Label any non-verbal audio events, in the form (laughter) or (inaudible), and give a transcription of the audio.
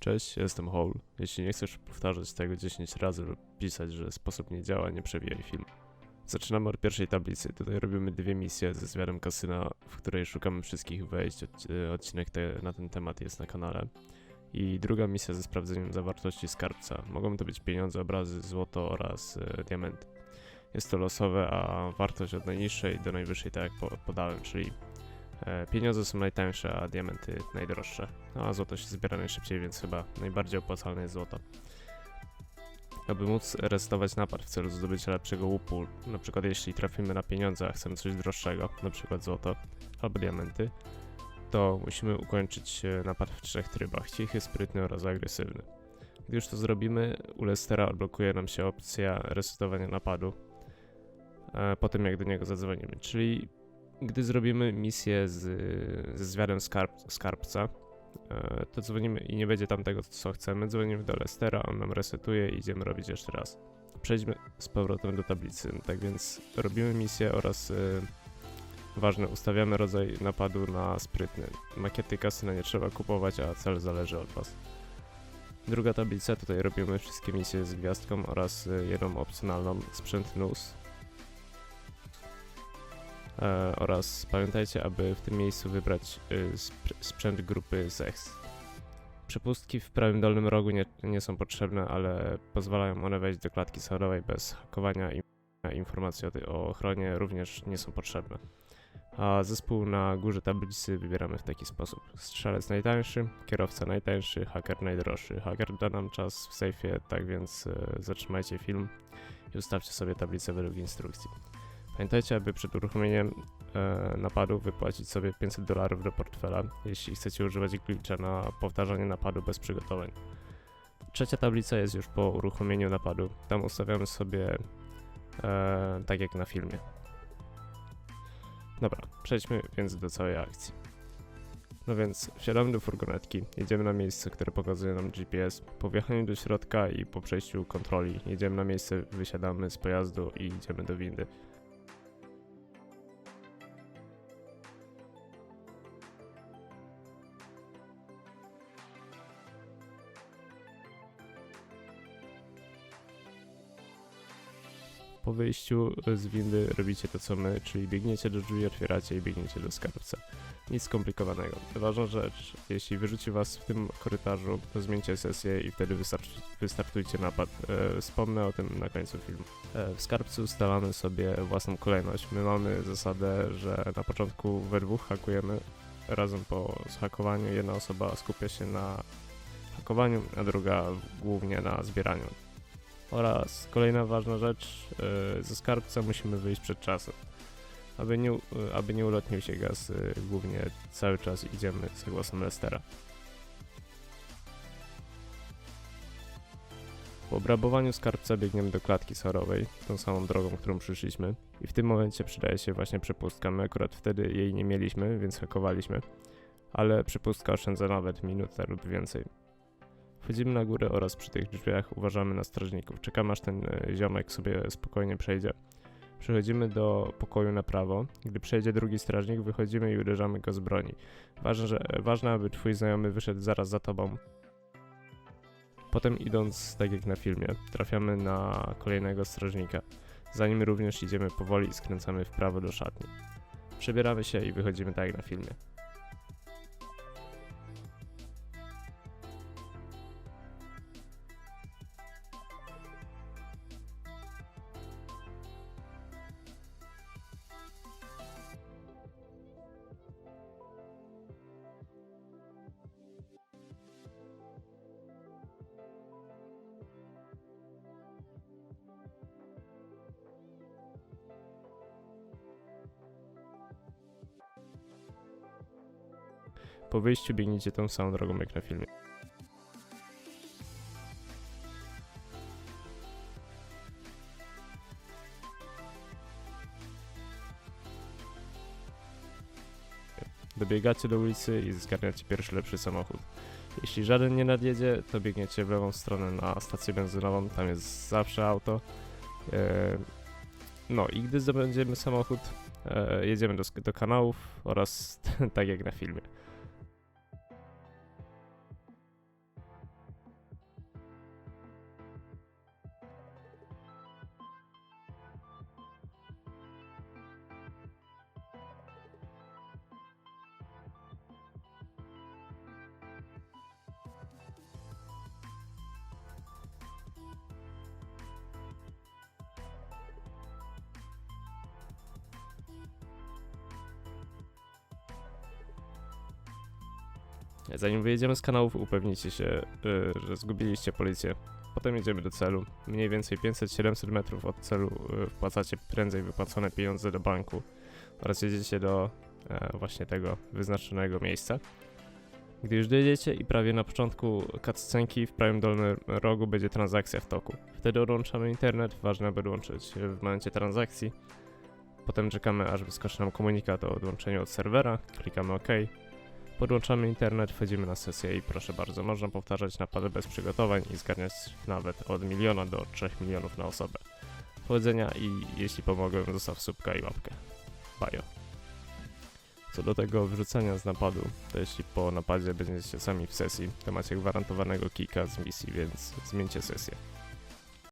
Cześć, jestem Hole. Jeśli nie chcesz powtarzać tego 10 razy lub pisać, że sposób nie działa, nie przewijaj film. Zaczynamy od pierwszej tablicy. Tutaj robimy dwie misje ze zwiadem kasyna, w której szukamy wszystkich wejść. Odc- Odcinek te, na ten temat jest na kanale. I druga misja ze sprawdzeniem zawartości skarbca. Mogą to być pieniądze, obrazy, złoto oraz e, diamenty. Jest to losowe, a wartość od najniższej do najwyższej, tak jak po, podałem, czyli e, pieniądze są najtańsze, a diamenty najdroższe. No, a złoto się zbiera najszybciej, więc chyba najbardziej opłacalne jest złoto. Aby móc resetować napad w celu zdobycia lepszego łupu, na przykład jeśli trafimy na pieniądze, a chcemy coś droższego, na przykład złoto albo diamenty, to musimy ukończyć e, napad w trzech trybach: cichy, sprytny oraz agresywny. Gdy już to zrobimy, u Lestera odblokuje nam się opcja resetowania napadu e, po tym, jak do niego zadzwonimy. Czyli gdy zrobimy misję z, ze zwiadem skarb, skarbca, e, to dzwonimy i nie będzie tam tego, co chcemy. Dzwonimy do Lestera, on nam resetuje i idziemy robić jeszcze raz. Przejdźmy z powrotem do tablicy. Tak więc robimy misję oraz e, ważne, ustawiamy rodzaj napadu na sprytny. Makiety kasyna nie trzeba kupować, a cel zależy od Was. Druga tablica, tutaj robimy wszystkie misje z gwiazdką oraz e, jedną opcjonalną sprzęt NUS. E, oraz pamiętajcie, aby w tym miejscu wybrać y, sp- sprzęt grupy ZEX. Przepustki w prawym dolnym rogu nie, nie są potrzebne, ale pozwalają one wejść do klatki sadowej bez hakowania i informacji o, ochronie również nie są potrzebne. A zespół na górze tablicy wybieramy w taki sposób. Strzelec najtańszy, kierowca najtańszy, haker najdroższy. Haker da nam czas w sejfie, tak więc y, zatrzymajcie film i ustawcie sobie tablicę według instrukcji. Pamiętajcie, aby przed uruchomieniem e, napadu wypłacić sobie 500 dolarów do portfela, jeśli chcecie używać glitcha na powtarzanie napadu bez przygotowań. Trzecia tablica jest już po uruchomieniu napadu. Tam ustawiamy sobie e, tak jak na filmie. Dobra, przejdźmy więc do całej akcji. No więc wsiadamy do furgonetki, jedziemy na miejsce, które pokazuje nam GPS. Po wjechaniu do środka i po przejściu kontroli jedziemy na miejsce, wysiadamy z pojazdu i idziemy do windy. Po wyjściu z windy robicie to co my, czyli biegniecie do drzwi, otwieracie i biegniecie do skarbca. Nic skomplikowanego. Ważna rzecz, jeśli wyrzuci was w tym korytarzu, to zmieńcie sesję i wtedy wystartujcie napad. E, wspomnę o tym na końcu filmu. E, w skarbcu ustalamy sobie własną kolejność. My mamy zasadę, że na początku we dwóch hakujemy, razem po zhakowaniu jedna osoba skupia się na hakowaniu, a druga głównie na zbieraniu. Oraz kolejna ważna rzecz, yy, ze skarbca musimy wyjść przed czasem. Aby nie, yy, aby nie ulotnił się gaz, yy, głównie cały czas idziemy za głosem Lestera. Po obrabowaniu skarbca biegniemy do klatki sorowej, tą samą drogą, którą przyszliśmy. I w tym momencie przydaje się właśnie przepustka. My akurat wtedy jej nie mieliśmy, więc hakowaliśmy. Ale przepustka oszczędza nawet minutę lub więcej. Wchodzimy na górę oraz przy tych drzwiach uważamy na strażników. Czekamy aż ten e, ziomek sobie spokojnie przejdzie. Przechodzimy do pokoju na prawo. Gdy przejdzie drugi strażnik, wychodzimy i uderzamy go z broni. Ważne, że, ważne aby twój znajomy wyszedł zaraz za tobą. Potem idąc, tak jak na filmie, trafiamy na kolejnego strażnika. Za nim również idziemy powoli i skręcamy w prawo do szatni. Przebieramy się i wychodzimy tak jak na filmie. Po wyjściu biegniecie tą samą drogą jak na filmie. Dobiegacie do ulicy i zgarniacie pierwszy lepszy samochód. Jeśli żaden nie nadjedzie, to biegniecie w lewą stronę na stację benzynową, tam jest zawsze auto. E, No i gdy zdobędziemy samochód, e, jedziemy do, do kanałów oraz (laughs) tak jak na filmie. Zanim wyjedziemy z kanałów, upewnijcie się, y, że zgubiliście policję. Potem jedziemy do celu. Mniej więcej 500-700 metrów od celu y, wpłacacie prędzej wypłacone pieniądze do banku oraz jedziecie do e, właśnie tego wyznaczonego miejsca. Gdy już dojedziecie i prawie na początku cutscenki w prawym dolnym rogu będzie transakcja w toku. Wtedy odłączamy internet, ważne aby odłączyć w momencie transakcji. Potem czekamy aż wyskoczy nam komunikat o odłączeniu od serwera, klikamy OK. Podłączamy internet, wchodzimy na sesję i proszę bardzo, można powtarzać napady bez przygotowań i zgarniać nawet od miliona do 3 milionów na osobę. Powodzenia i jeśli pomogłem, zostaw subka i łapkę. Bajo. Co do tego wrzucenia z napadu, to jeśli po napadzie będziecie sami w sesji, to macie gwarantowanego kika z misji, więc zmieńcie sesję.